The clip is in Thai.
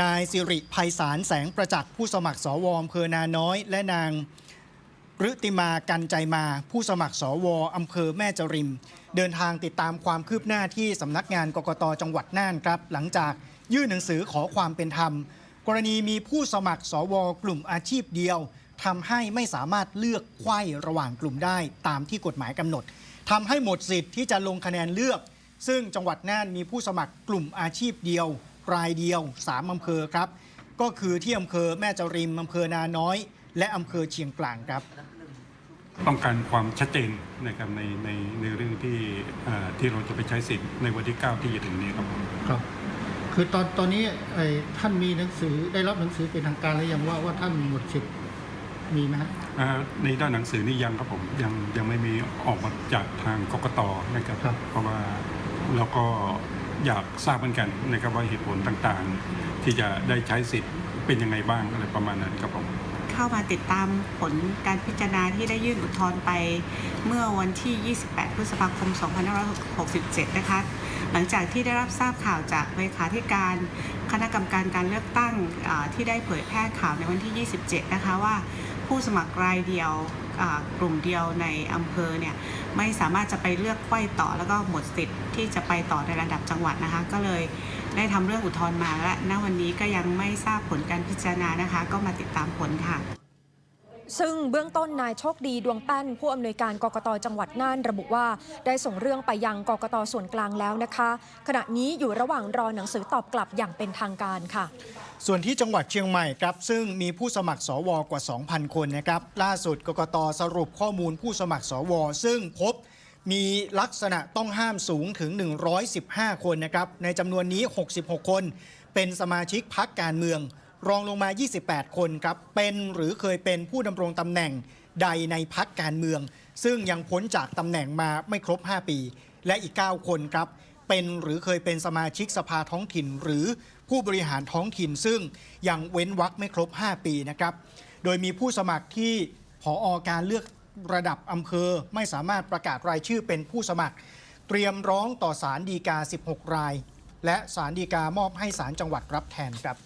นายสิริภัยสารแสงประจักษ์ผู้สมัครสวอำเภอนาน้อย และนางฤติมากันใจมา ผู้สมัครสวอำเภอแม่จริม เดินทางติดตามความคืบหน้าที่สำนักงานกกตจังหวัดน่านครับ หลังจากยื่นหนังสือขอความเป็นธรรม กรณีมีผู้สมัครสวกลุ่มอาชีพเดียวทำให้ไม่สามารถเลือกไขว้ระหว่างกลุ่มได้ตามที่กฎหมายกำหนดทำให้หมดสิทธิ์ที่จะลงคะแนนเลือก ซึ่งจังหวัดน่านมีผู้สมัครกลุ่มอาชีพเดียว รายเดียว 3 อำเภอครับ ก็คือที่อำเภอแม่จริมอำเภอนาน้อย และอำเภอเชียงกลางครับ ต้องการความชัดเจนนะครับในในในเรื่องที่เอ่อที่เราจะไปใช้สิทธิ์ในวันที่ 9 ที่จะถึงนี้ครับผมครับ คือตอนตอนนี้ไอ้ท่านมีหนังสือได้รับหนังสือเป็นทางการหรือยังว่าว่าท่านหมดสิทธิ์มีไหมฮะเอ่อในด้านหนังสือนี่ยังครับผมยังยังไม่มีออกมาจากทางกกตนะครับครับเพราะว่าเราก็ อยากทราบเหมือนกันนะครับว่าเหตุผลต่างๆ ที่จะได้ใช้สิทธิ์เป็นยังไงบ้างอะไรประมาณนั้นครับผมเข้ามาติดตามผลการพิจารณาที่ได้ยื่นอุทธรณ์ไป เมื่อวันที่ 28 พฤษภาคม 2567 นะคะ หลังจากที่ได้รับทราบข่าวจากเลขาธิการคณะกรรมการการเลือกตั้งที่ได้เผยแพร่ข่าวในวันที่ 27 นะคะว่า ผู้สมัครรายเดียวกลุ่มเดียวในอำเภอเนี่ยไม่สามารถจะไปเลือกไข้ต่อแล้วก็หมดสิทธิ์ที่จะไปต่อในระดับจังหวัดนะคะ ก็เลยได้ทำเรื่องอุทธรณ์มาและณวันนี้ก็ยังไม่ทราบผลการพิจารณานะคะ ก็มาติดตามผลค่ะ ซึ่งเบื้องต้นนายโชคดีดวงแป้น ผู้อำนวยการกกตจังหวัดน่านระบุว่า ได้ส่งเรื่องไปยังกกตส่วนกลางแล้วนะคะ ขณะนี้อยู่ระหว่างรอหนังสือตอบกลับอย่างเป็นทางการค่ะ ส่วนที่จังหวัดเชียงใหม่ครับ ซึ่งมีผู้สมัครสวกว่า 2,000 คนนะครับล่าสุดกกตสรุปข้อมูลผู้สมัครสว ซึ่งพบมีลักษณะต้องห้ามสูงถึง 115 คนนะครับในจำนวนนี้ 66 คน เป็นสมาชิกพักการเมือง รองลงมา 28 คนครับ เป็นหรือเคยเป็นผู้ดำรงตำแหน่งใดในพักการเมือง ซึ่งยังพ้นจากตำแหน่งมาไม่ครบ 5 ปี และอีก 9 คนครับ เป็นหรือเคยเป็นสมาชิกสภาท้องถิ่น หรือผู้บริหารท้องถิ่น ซึ่งยังเว้นวรรคไม่ครบ 5 ปีนะครับ โดยมีผู้สมัครที่ผออการเลือกระดับอำเภอไม่สามารถประกาศรายชื่อเป็นผู้สมัคร เตรียมร้องต่อศาลฎีกา 16 ราย และศาลฎีกามอบให้ศาลจังหวัดรับแทนครับ